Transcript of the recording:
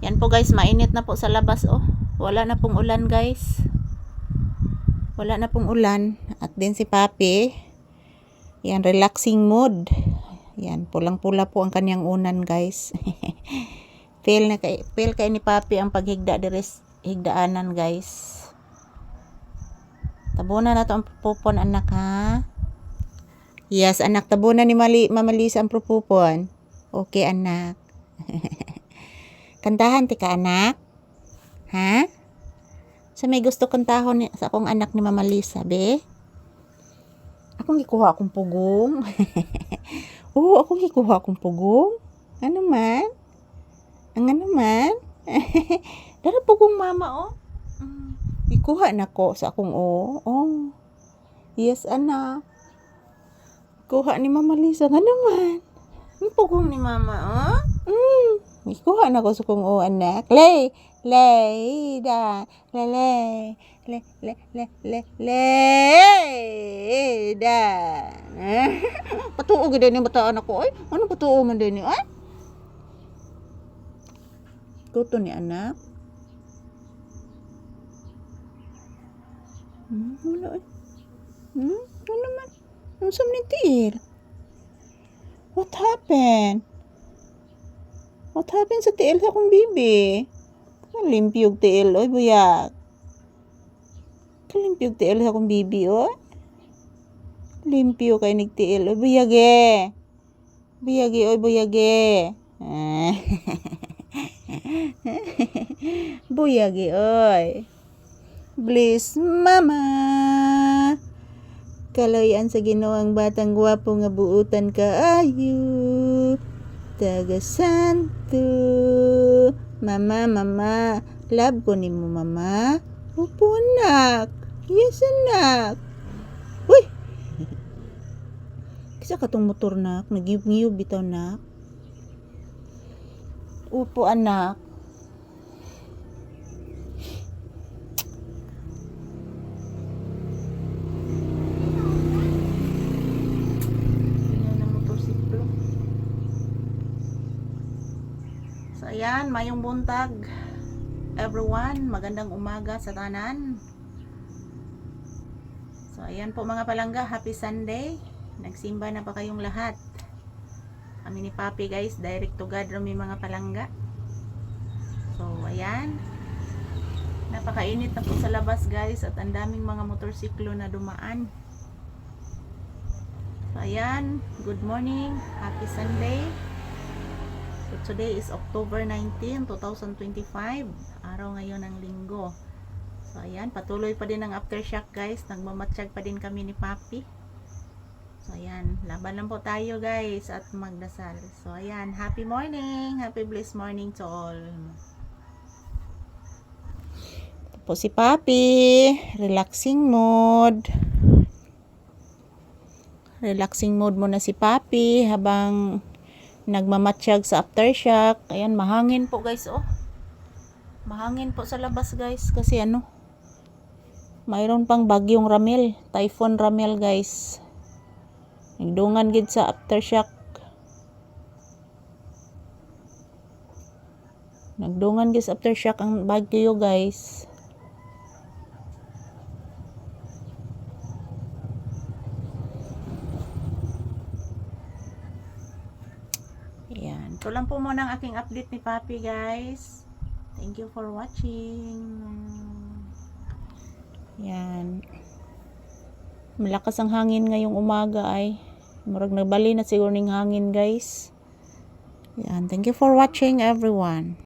Yan po guys, mainit na po sa labas oh. Wala na pong ulan guys. Wala na pong ulan. At din si Papi. Yan, relaxing mood. Yan, pulang-pula po ang kanyang unan guys. feel na kay, feel kay ni Papi ang paghigda deres higdaanan guys. Tabunan na to ang pupon anak ha. Yes, anak tabunan ni Mali, Mama Lisa ang pupupon. Okay anak. Kantahan ti ka anak. Ha? Sa may gusto kantahon ni, sa akong anak ni Mama Lisa, be? Akong gikuha akong pugong. Oo, akong gikuha akong pugong. Ano man? Ang ano man? Dara pugong mama, oh. Mm. Ikuha na ko sa akong oh. Oh. Yes, anak. Kuha ni Mama Lisa. Nga naman. Ang pugong ni Mama, oh. Mm. Ikuha na ko sa kong oh, anak. Lay! Lay! Da! Le, le! Le, le, le, le, le! Da! Patuo gid ni bataan ako. Ay, ano patuo man din ni? Ay? Tuto ni anak. Hmm, wala ay. Hmm, ano naman? Sa ni tiil? What happened? What happened sa tiil sa akong bibi? Kalimpyog tiil, oy buyak. Kalimpyog tiil sa akong bibi, oy. Limpyo kay nigtiil, oy buyage. Buyage, oy buyage. Ah. buyage, oy. Bliss, mama. Kaloyan sa ginawang batang gwapo nga buutan ka ayo. Taga Santo. Mama, mama. Love ko ni mo, mama. Opo, anak. Yes, anak. Uy! Kisa ka tong motor, nak. Nagyub-ngiyub bitaw, nak. Opo, anak. Ganyan ang motorsiklo. So, ayan, mayong buntag. Everyone, magandang umaga sa tanan. So, ayan po mga palangga, happy Sunday. Nagsimba na pa kayong lahat. Kami ni Papi guys, direct to God rami mga palangga. So, ayan. Napakainit na po sa labas guys at ang daming mga motorsiklo na dumaan. So, ayan. Good morning. Happy Sunday. So, today is October 19, 2025. Araw ngayon ng linggo. So, ayan. Patuloy pa din ang aftershock, guys. Nagmamatsyag pa din kami ni Papi. So, ayan. Laban lang po tayo, guys. At magdasal. So, ayan. Happy morning. Happy blessed morning to all. Po si Papi. Relaxing mode. Relaxing mode muna si Papi habang nagmamatsyag sa aftershock. Ayan, mahangin po guys, oh. Mahangin po sa labas guys kasi ano, mayroon pang bagyong Ramel, typhoon Ramel guys. Nagdungan gid sa aftershock. Nagdungan gid sa aftershock ang bagyo guys. Yan. Ito lang po muna ang aking update ni Papi, guys. Thank you for watching. Yan. Malakas ang hangin ngayong umaga ay. Murag nagbali na siguro ng hangin, guys. Yan. Thank you for watching, everyone.